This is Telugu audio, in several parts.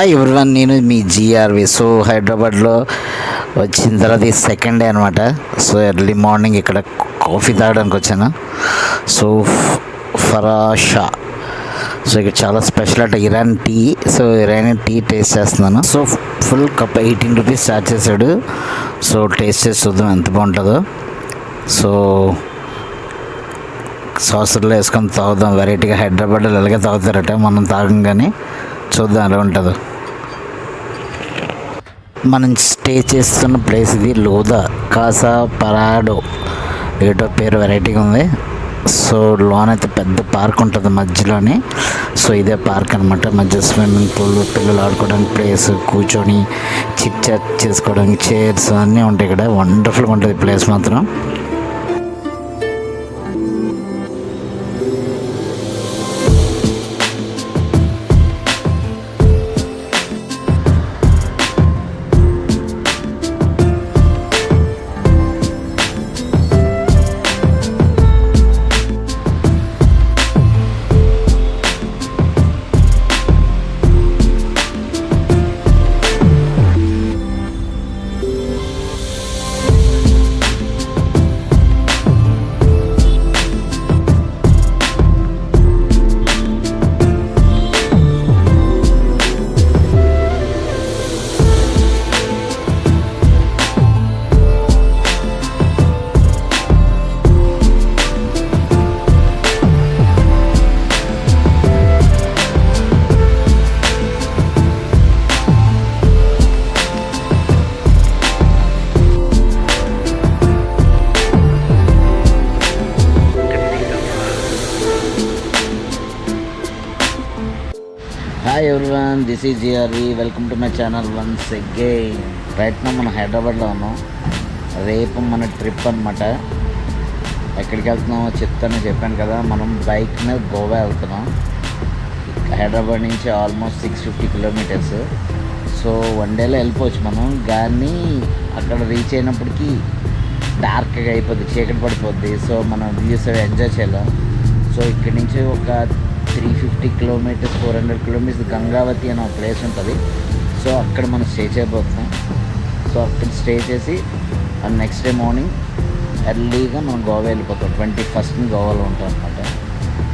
హాయ్ ఎవ్రీవన్ నేను మీ జిఆర్వి? సో హైదరాబాద్లో వచ్చిన తర్వాత ఈ సెకండ్ డే అనమాట సో ఎర్లీ మార్నింగ్ ఇక్కడ కాఫీ తాగడానికి వచ్చాను. సో ఫరాషా. సో ఇక్కడ చాలా స్పెషల్ అంటే Iran tea. So Iran tea taste చేస్తున్నాను. So full cup eighteen rupees charge చేశాడు. సో టేస్ట్ చేసి చూద్దాం ఎంత బాగుంటుందో. సో సాసర్లో వేసుకొని తాగుదాం. వెరైటీగా హైదరాబాద్లో ఎలాగే తాగుతారట మనం తాగంగానే చూద్దాం ఎలా ఉంటుందో. మనం స్టే చేస్తున్న ప్లేస్ ఇది లోదా కాసా పరాడో. ఏటో పేరు వెరైటీగా ఉంది. సో లోన్ అయితే పెద్ద పార్క్ ఉంటుంది మధ్యలోనే. సో ఇదే పార్క్ అనమాట మధ్య స్విమ్మింగ్ పూల్ పిల్లలు ఆడుకోవడానికి ప్లేస్ కూర్చొని చిట్ చాట్ చేసుకోవడానికి చైర్స్ అన్నీ ఉంటాయి ఇక్కడ. వండర్ఫుల్గా ఉంటుంది ప్లేస్ మాత్రం. Everyone GRV welcome to my channel once again. Right నా మనం హైదరాబాద్లో ఉన్నాం. రేపు మన ట్రిప్ అనమాట ఎక్కడికి వెళ్తున్నామో చెప్తాను చెప్పాను కదా. మనం బైక్ మీద గోవా వెళ్తున్నాం. హైదరాబాద్ నుంచి almost six fifty kilometres. So one డేలో వెళ్ళిపోవచ్చు మనం. కానీ అక్కడ రీచ్ అయినప్పటికీ డార్క్గా అయిపోద్ది చీకటి పడిపోద్ది. సో మనం వ్యూస్ అవి ఎంజాయ్ చేయలేం. సో ఇక్కడి నుంచి ఒక three fifty kilometres four hundred kilometres Gangavathi అనే ఒక ప్లేస్ ఉంటుంది. సో అక్కడ మనం స్టే చేయబోతున్నాం. సో అక్కడ స్టే చేసి నెక్స్ట్ డే మార్నింగ్ ఎర్లీగా మనం గోవా వెళ్ళిపోతాం. ట్వంటీ ఫస్ట్ గోవాలో ఉంటాం అనమాట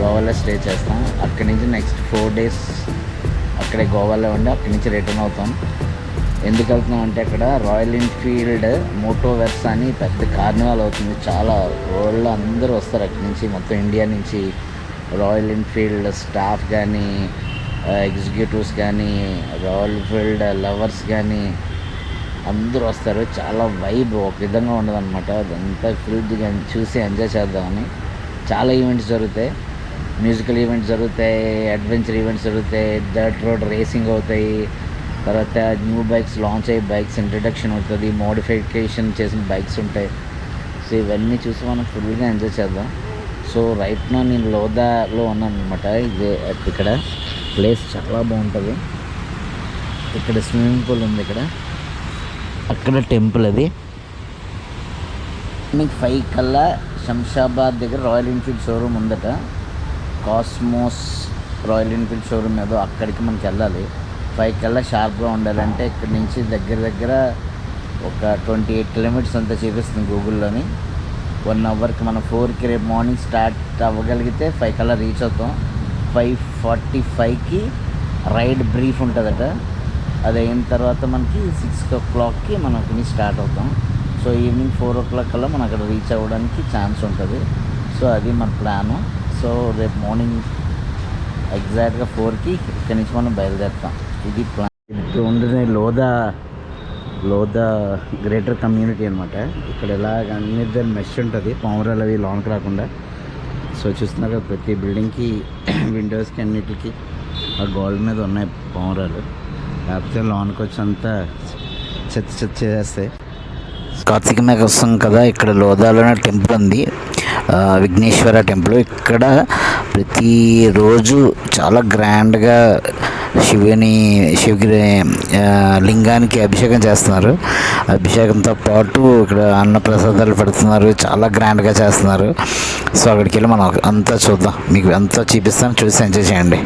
గోవాలో స్టే చేస్తాం. అక్కడి నుంచి నెక్స్ట్ ఫోర్ డేస్ అక్కడే గోవాలో ఉండి అక్కడి నుంచి రిటర్న్ అవుతాం. ఎందుకు వెళ్తున్నాం అంటే అక్కడ రాయల్ ఎన్ఫీల్డ్ మోటోవెర్స్ అని పెద్ద కార్నివాల్ అవుతుంది. చాలా వరల్డ్లో అందరూ వస్తారు అక్కడి నుంచి మొత్తం ఇండియా నుంచి. రాయల్ ఎన్ఫీల్డ్ స్టాఫ్ కానీ ఎగ్జిక్యూటివ్స్ కానీ రాయల్ ఎన్ఫీల్డ్ లవర్స్ కానీ అందరూ వస్తారు. చాలా వైబ్ ఒక విధంగా ఉండదు అనమాట అదంతా కానీ చూసి ఎంజాయ్ చేద్దామని. చాలా ఈవెంట్స్ జరుగుతాయి. మ్యూజికల్ ఈవెంట్స్ జరుగుతాయి అడ్వెంచర్ ఈవెంట్స్ జరుగుతాయి డర్ట్ రోడ్ రేసింగ్ అవుతాయి. తర్వాత న్యూ బైక్స్ లాంచ్ అయ్యి బైక్స్ ఇంట్రడక్షన్ అవుతుంది మోడిఫికేషన్ చేసిన బైక్స్ ఉంటాయి. సో ఇవన్నీ చూసి మనం ఫుల్గా ఎంజాయ్ చేద్దాం. సో రైట్ నా నేను లోదాలో ఉన్నాను అనమాట ఇది ఇక్కడ. ప్లేస్ చాలా బాగుంటుంది. ఇక్కడ స్విమ్మింగ్ పూల్ ఉంది ఇక్కడ. అక్కడ టెంపుల్ అది. మీకు ఫైవ్ కల్లా శంషాబాద్ దగ్గర రాయల్ ఎన్ఫీల్డ్ షోరూమ్ ఉందట. కాస్మోస్ రాయల్ ఎన్ఫీల్డ్ షోరూమ్ ఏదో అక్కడికి మనకి వెళ్ళాలి. ఫైవ్ కల్లా షార్ప్గా ఉండాలంటే ఇక్కడ నుంచి దగ్గర దగ్గర ఒక ట్వంటీ ఎయిట్ కిలోమీటర్స్ అంతా చూపిస్తుంది గూగుల్లోని వన్ అవర్కి మనం ఫోర్కి రేపు మార్నింగ్ స్టార్ట్ అవ్వగలిగితే ఫైవ్ కల్లా రీచ్ అవుతాం. ఫైవ్ ఫార్టీ ఫైవ్కి రైడ్ బ్రీఫ్ ఉంటుందట. అది అయిన తర్వాత మనకి సిక్స్ ఓ క్లాక్కి మనం అక్కడి స్టార్ట్ అవుతాం. So evening four o'clock కల్లా మనం అక్కడ రీచ్ అవ్వడానికి ఛాన్స్ ఉంటుంది. సో అది మన ప్లాను. సో రేపు మార్నింగ్ ఎగ్జాక్ట్గా ఫోర్కి ఇక్కడి నుంచి మనం బయలుదేరుతాం. ఇది ప్లాన్. ఇప్పుడు ఉండేది లోదా లోదా గ్రేటర్ కమ్యూనిటీ అనమాట ఇక్కడ ఎలాగ అన్ని దాని మెష్ ఉంటుంది. పావురాలు అవి లోనికి రాకుండా. సో చూస్తున్నారు ప్రతి బిల్డింగ్కి విండోస్కి అన్నిటికీ ఆ గోల్డ్ మీద ఉన్నాయి పావురాలు లేకపోతే లోనికి వచ్చి అంతా చెత్త చెత్త చేసేస్తాయి కార్తీక మేఘ వస్తాం కదా ఇక్కడ లోదాలోనే టెంపుల్ ఉంది. విఘ్నేశ్వర టెంపుల్ ఇక్కడ ప్రతిరోజు చాలా గ్రాండ్గా శివుని శివగిరి లింగానికి అభిషేకం చేస్తున్నారు. అభిషేకంతో పాటు ఇక్కడ అన్నప్రసాదాలు పెడుతున్నారు. చాలా గ్రాండ్గా చేస్తున్నారు. సో అక్కడికి వెళ్ళి మనం అంతా చూద్దాం. మీకు అంతా చూపిస్తాను చూసి ఎంజాయ్ చేయండి.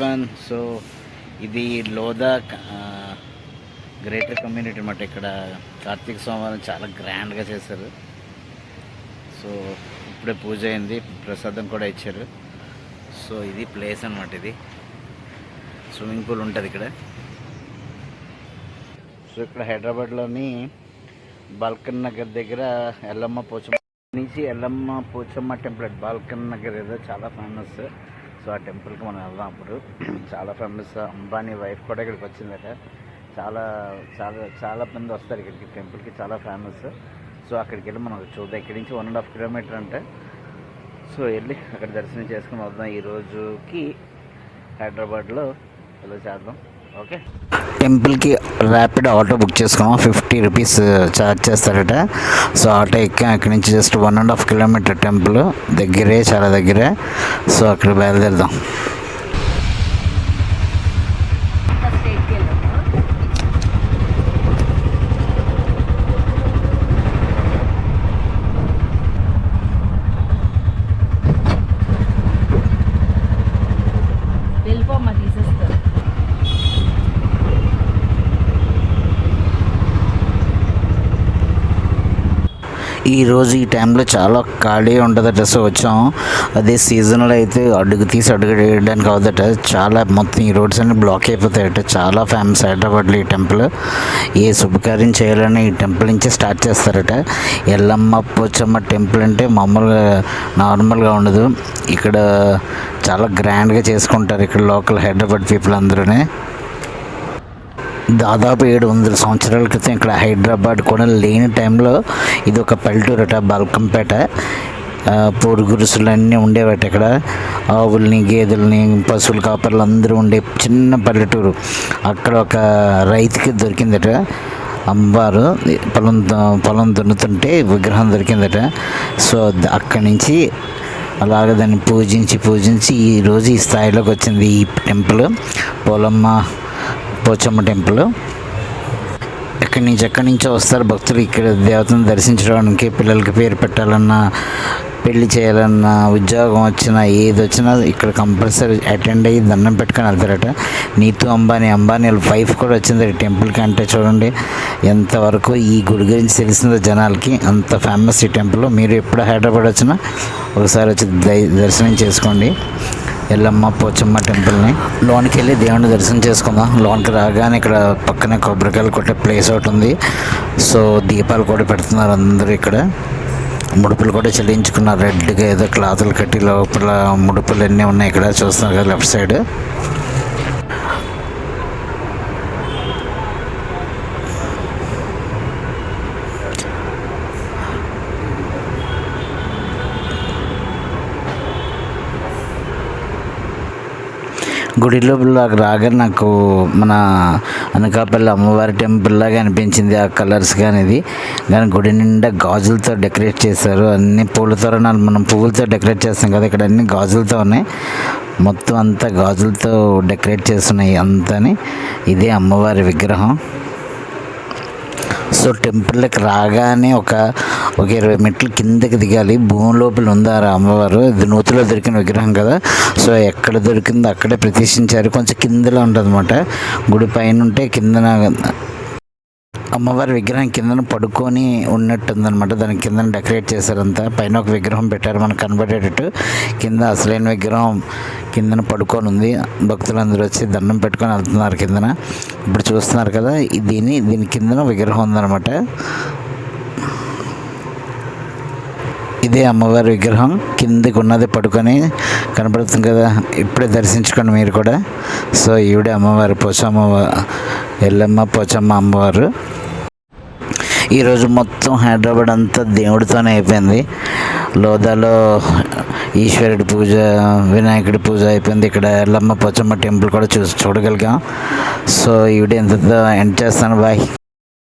వన్ సో ఇది లోదా గ్రేటర్ కమ్యూనిటీ అనమాట ఇక్కడ. కార్తీక సోమవారం చాలా గ్రాండ్గా చేశారు. సో ఇప్పుడే పూజ అయింది ప్రసాదం కూడా ఇచ్చారు. సో ఇది ప్లేస్ అనమాట ఇది. స్విమ్మింగ్ పూల్ ఉంటుంది ఇక్కడ. సో ఇక్కడ హైదరాబాద్లోని బాల్కన్ నగర్ దగ్గర ఎల్లమ్మ పోచమ్మ నుంచి ఎల్లమ్మ పోచమ్మ టెంపుల్ అట్ బాల్కన్ నగర్ ఏదో చాలా ఫేమస్. సో ఆ టెంపుల్కి మనం వెళ్దాం అప్పుడు. చాలా ఫేమస్. అంబానీ వైఫ్ కూడా ఇక్కడికి వచ్చిందట. చాలా చాలా చాలా మంది వస్తారు ఇక్కడికి. టెంపుల్కి చాలా ఫేమస్. సో అక్కడికి వెళ్ళి మనం చూద్దాం. ఇక్కడి నుంచి వన్ అండ్ హాఫ్ కిలోమీటర్ అంటే. సో వెళ్ళి అక్కడ దర్శనం చేసుకుని వద్దాం. ఈరోజుకి హైదరాబాద్లో ఇలా చేద్దాం? ఓకే. టెంపుల్కి ర్యాపిడ్ ఆటో బుక్ చేసుకున్నాం. ఫిఫ్టీ రూపీస్ uh, ఛార్జ్ చేస్తారట. సో ఆటో ఎక్కాం. అక్కడి నుంచి just one and half kilometre temple. దగ్గరే చాలా దగ్గరే. సో అక్కడ బయలుదేరదాం. ఈరోజు ఈ టైంలో చాలా ఖాళీ ఉంటుందట సో వచ్చాం అదే సీజన్లో అయితే అడుగు తీసి అడుగు వేయడానికి అవుదట. చాలా మొత్తం ఈ రోడ్స్ అన్ని బ్లాక్ అయిపోతాయట. చాలా ఫేమస్ హైదరాబాద్లో ఈ టెంపుల్ ఏ శుభకార్యం చేయాలని ఈ టెంపుల్ నుంచి స్టార్ట్ చేస్తారట. ఎల్లమ్మ పోచమ్మ టెంపుల్ అంటే మామూలుగా నార్మల్గా ఉండదు. ఇక్కడ చాలా గ్రాండ్గా చేసుకుంటారు ఇక్కడ లోకల్ హైదరాబాద్ పీపుల్ అందరూనే. దాదాపు ఏడు వందల సంవత్సరాల క్రితం ఇక్కడ హైదరాబాద్ కూడా లేని టైంలో ఇది ఒక పల్లెటూరట బల్కంపేట. పోరు గురుసులన్నీ గురుసులు ఇక్కడ. ఆవుల్ని గేదెల్ని పశువుల కాపర్లు అందరూ ఉండే చిన్న పల్లెటూరు. అక్కడ ఒక రైతుకి దొరికిందట. అమ్మవారు పొలం దు- పొలం దున్నుతుంటే విగ్రహం దొరికిందట. సో అక్కడి నుంచి అలాగ దాన్ని పూజించి పూజించి ఈరోజు ఈ స్థాయిలోకి వచ్చింది ఈ టెంపుల్. పోలమ్మ పోచమ్మ టెంపుల్. ఎక్కడి నుంచి ఎక్కడి నుంచో వస్తారు భక్తులు ఇక్కడ దేవతను దర్శించడానికి పిల్లలకి పేరు పెట్టాలన్నా పెళ్ళి చేయాలన్నా ఉద్యోగం వచ్చినా ఏది వచ్చినా ఇక్కడ కంపల్సరీ అటెండ్ అయ్యి దండం పెట్టుకొని వెళ్తారట. నీతు అంబానీ అంబానీ వాళ్ళ వైఫ్ కూడా వచ్చింది టెంపుల్కి అంటే చూడండి. ఎంతవరకు ఈ గుడి గురించి తెలిసిందో జనాలకి అంత ఫేమస్ ఈ టెంపుల్. మీరు ఎప్పుడు హైదరాబాద్ వచ్చినా ఒకసారి వచ్చి దై- దర్శనం చేసుకోండి. ఎల్లమ్మ పోచమ్మ టెంపుల్ని. లోనికి వెళ్ళి దేవుని దర్శనం చేసుకుందాం. లోనికి రాగానే ఇక్కడ పక్కనే కొబ్బరికాయలు కొట్టే ప్లేస్ ఒకటి ఉంది. సో దీపాలు కూడా పెడుతున్నారు అందరూ ఇక్కడ. ముడుపులు కూడా చెల్లించుకున్నారు. రెడ్గా ఏదో క్లాతులు కట్టి లోపల ముడుపులు అన్నీ ఉన్నాయి ఇక్కడ. చూస్తున్నారు కదా లెఫ్ట్ సైడ్. గుడి లోపల రాగానే నాకు మన అనకాపల్లి అమ్మవారి టెంపుల్ లాగా అనిపించింది ఆ కలర్స్ కానీ ఇది. కానీ గుడి నిండా గాజులతో డెకరేట్ చేశారు. అన్ని పూల తోరణాలు మనం పువ్వులతో డెకరేట్ చేస్తాం కదా ఇక్కడ అన్ని గాజులతో ఉన్నాయి. మొత్తం అంతా గాజులతో డెకరేట్ చేస్తున్నాయి అంతని. ఇదే అమ్మవారి విగ్రహం. సో టెంపుల్కి రాగానే ఒక ఒక ఇరవై మెట్లు కిందకి దిగాలి. భూమి లోపల ఉంది ఆ అమ్మవారు? ఇది నూతిలో దొరికిన విగ్రహం కదా. సో ఎక్కడ దొరికిందో అక్కడే ప్రతిష్ఠించారు. కొంచెం కిందలో ఉంటుంది గుడి పైన ఉంటే కిందన అమ్మవారి విగ్రహం కిందన పడుకొని ఉన్నట్టుందనమాట దాని కింద డెకరేట్ చేశారంతా. పైన ఒక విగ్రహం పెట్టారు మనకు కనబడేటట్టు. కింద అసలైన విగ్రహం కిందన పడుకొని ఉంది. భక్తులందరూ వచ్చి దండం పెట్టుకొని వెళ్తున్నారు కిందన. ఇప్పుడు చూస్తున్నారు కదా దీని దీని కిందన విగ్రహం ఉందన్నమాట. ఇదే అమ్మవారి విగ్రహం. కిందకు ఉన్నది పడుకొని కనపడుతుంది కదా. ఇప్పుడే దర్శించుకోండి మీరు కూడా. సో ఈవిడే అమ్మవారి పోచమ్మ ఎల్లమ్మ పోచమ్మ అమ్మవారు. ఈరోజు మొత్తం హైదరాబాద్ అంతా దేవుడితోనే అయిపోయింది. లోదాలో ఈశ్వరుడి పూజ వినాయకుడి పూజ అయిపోయింది. ఇక్కడ ఎల్లమ్మ పోచమ్మ టెంపుల్ కూడా చూ చూడగలిగాం. సో ఈవిడ ఎంతతో ఎంత ఎండ్ చేస్తాను. బాయ్.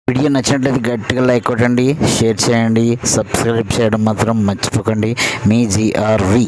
వీడియో నచ్చినట్లయితే గట్టిగా లైక్ కొట్టండి షేర్ చేయండి సబ్స్క్రైబ్ చేయడం మాత్రం మర్చిపోకండి. మీ జిఆర్వి.